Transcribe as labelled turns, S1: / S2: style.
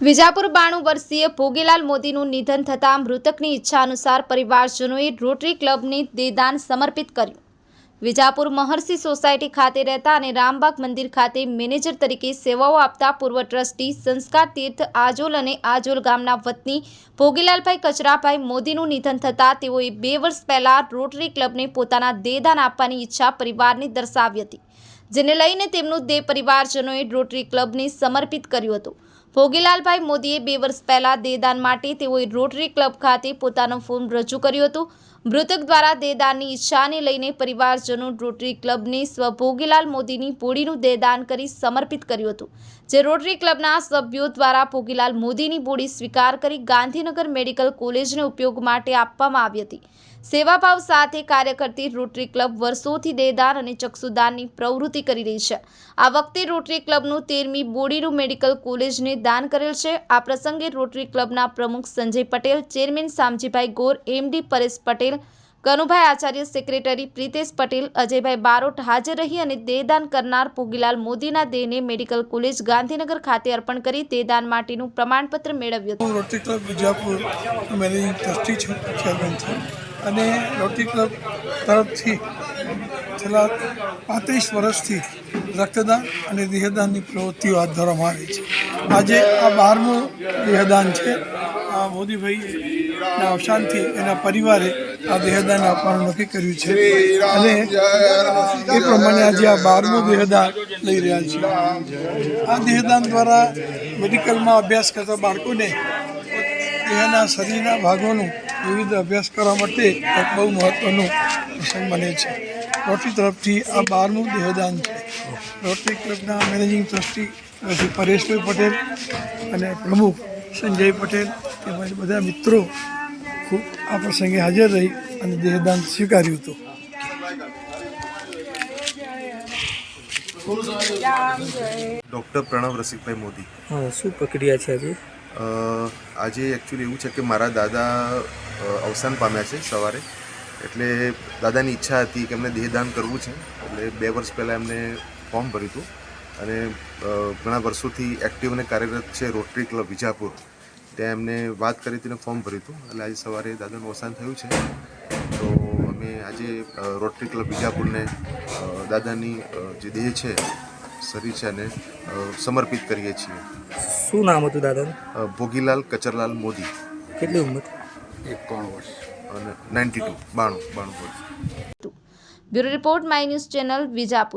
S1: વિજાપુર બાણું વર્ષીય ભોગીલાલ મોદીનું નિધન થતાં મૃતકની ઈચ્છા અનુસાર પરિવારજનોએ રોટરી ક્લબની દેદાન સમર્પિત કર્યું. વિજાપુર મહર્ષિ સોસાયટી ખાતે રહેતા અને રામબાગ મંદિર ખાતે મેનેજર તરીકે સેવાઓ આપતા પૂર્વ ટ્રસ્ટી સંસ્કાર તીર્થ આજોલ અને આજોલ ગામના વતની ભોગીલાલભાઈ કચરાભાઈ મોદીનું નિધન થતાં તેઓએ બે વર્ષ પહેલાં રોટરી ક્લબને પોતાના દેદાન આપવાની ઈચ્છા પરિવારની દર્શાવી હતી, જેને લઈને તેમનું દેહ પરિવારજનોએ રોટરી ક્લબને સમર્પિત કર્યું હતું. ભોગીલાલભાઈ મોદીએ બે વર્ષ પહેલા દેદાન માટે તેઓએ રોટરી ક્લબ ખાતે પોતાનો ફોર્મ રજૂ કર્યું હતું. મૃતક દ્વારા દેદાનની ઈચ્છાને લઈને પરિવારજનો રોટરી ક્લબને સ્વ ભોગીલાલ મોદીની બોડીનું દેદાન કરી સમર્પિત કર્યું હતું, જે રોટરી ક્લબના સભ્યો દ્વારા ભોગીલાલ મોદીની બોડી સ્વીકાર કરી ગાંધીનગર મેડિકલ કોલેજને ઉપયોગ માટે આપવામાં આવી હતી. સેવાભાવ સાથે કાર્ય કરતી રોટરી ક્લબ વર્ષોથી દેહદાન અને ચક્ષુદાનની પ્રવૃત્તિ કરી રહી છે. આ વખતે રોટરી ક્લબનું તેરમી બોડીનું મેડિકલ કોલેજને દાન કરેલ છે. આ પ્રસંગે રોટરી ક્લબના પ્રમુખ Sanjay Patel, chairman Shamjibhai Gor MD Paresh Patel, Kanubhai Acharya, secretary Pritesh Patel, Ajaybhai Barot હાજર રહી અને દેહદાન કરનાર પુગીલાલ મોદીના દેહને મેડિકલ કોલેજ ગાંધીનગર ખાતે અર્પણ કરી દેહદાન માટેનું પ્રમાણપત્ર મેળવ્યું હતું.
S2: Rotary club Vijapur managing trustee chairman છું. અને રોટરી ક્લબ તરફથી છેલ્લા પાંત્રીસ વર્ષથી રક્તદાન અને દેહદાનની પ્રવૃત્તિઓ હાથ ધરવામાં આવી છે. આજે આ બારમું દેહદાન છે. આ મોદીભાઈના અવસાનથી એના પરિવારે આ દેહદાન આપવાનું નક્કી કર્યું છે. અને એ પ્રમાણે આજે આ બારમું દેહદાન લઈ રહ્યા છે. આ દેહદાન દ્વારા મેડિકલમાં અભ્યાસ કરતા બાળકોને દેહના શરીરના ભાગોનું વિવિધ અભ્યાસ કરવા માટે બહુ મહત્ત્વનું પ્રસંગ બને છે. રોટરી તરફથી આ બારમું દેહદાન છે. રોટરી ક્લબના મેનેજિંગ ટ્રસ્ટી શ્રી પરેશભાઈ પટેલ અને પ્રમુખ સંજય પટેલ તેમજ બધા મિત્રો ખૂબ આ પ્રસંગે હાજર રહી અને દેહદાન સ્વીકાર્યું હતું.
S3: ડૉક્ટર પ્રણવ રસિકભાઈ મોદી.
S4: હા શું પ્રક્રિયા છે આજે?
S3: આજે એકચ્યુઅલી એવું છે કે મારા દાદા અવસાન પામ્યા છે સવારે. એટલે દાદાની ઈચ્છા હતી કે એમને દેહદાન કરવું છે. એટલે બે વર્ષ પહેલાં એમને ફોર્મ ભર્યું હતું. અને ઘણા વર્ષોથી એક્ટિવ અને કાર્યરત છે રોટરી ક્લબ વિજાપુર. ત્યાં એમને વાત કરી હતી અને ફોર્મ ભર્યું હતું. એટલે આજે સવારે દાદાનું અવસાન થયું છે. તો અમે આજે રોટરી ક્લબ વિજાપુરને દાદાની જે દેહ છે શરીર છે એને સમર્પિત કરીએ છીએ.
S4: શું નામ હતું દાદાનું?
S3: ભોગીલાલ કચરલાલ મોદી.
S4: કેટલી ઉંમર?
S3: અને નાઇન્ટી ટુ બાણું બાણું વર્ષ.
S1: Bureau report my news channel Vijapur.